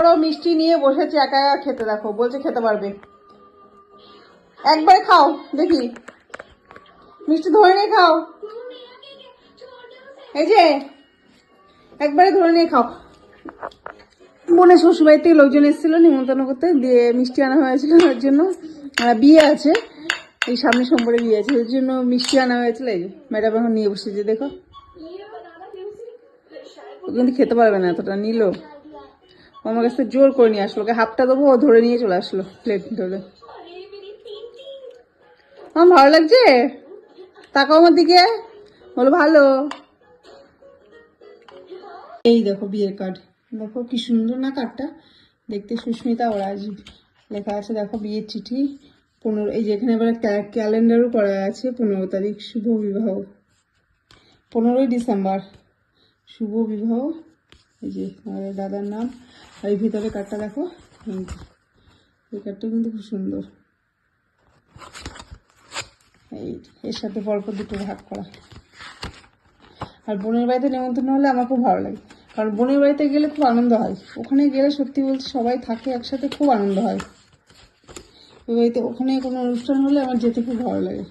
বড় মিষ্টি নিয়ে বসেছে, একা একা খেতে দেখো, বলছে খেতে পারবে। একবারে খাও, দেখি। মিষ্টি ধরে নিয়ে খাও। এই যে, একবারে ধরে নিয়ে খাও। বোনের শ্বশুরবাড়ি থেকে লোকজন এসেছিল নিমন্ত্রণ করতে, দিয়ে মিষ্টি আনা হয়েছিল ওর জন্য। বিয়ে আছে, এই সামনে সোমবারে বিয়ে আছে, ওর জন্য মিষ্টি আনা হয়েছিল, এই যে, ম্যাডাম এখন নিয়ে বসেছে, দেখো। কিন্তু খেতে পারবে না, এতটা নিল। আমার কাছে জোর করে নিয়ে আসলো। ওকে হাফটা দেবো, ও ধরে নিয়ে চলে আসলো প্লেট ধরে। আমার ভালো লাগছে? তাকাও আমার দিকে। বলো, ভালো? এই দেখো বিয়ের কার্ড দেখো কি সুন্দর না কার্ডটা দেখতে সুস্মিতা ওরাজ। লেখা আছে, দেখো বিয়ের চিঠি। পনেরো, এই যে এখানে এবার ক্যালেন্ডারও করা আছে, পনেরো তারিখ, শুভ বিবাহ। পনেরোই ডিসেম্বর, শুভ বিবাহ। এই যে দাদার নাম। আর এই ভিতরে কার্ডটা দেখো, এই কার্ডটা কিন্তু খুব সুন্দর। এই এর সাথে পরপর দুটো ভাগ করা। আর বোনের বাড়িতে নেমন্তন্ন হলে আমার খুব ভালো লাগে। কারণ বোনের বাড়িতে গেলে খুব আনন্দ হয়। ওখানে গেলে সত্যি বলতে সবাই থাকে একসাথে, খুব আনন্দ হয়। ওই বাড়িতে ওখানে কোনো অনুষ্ঠান হলে আমার যেতে খুব ভালো লাগে।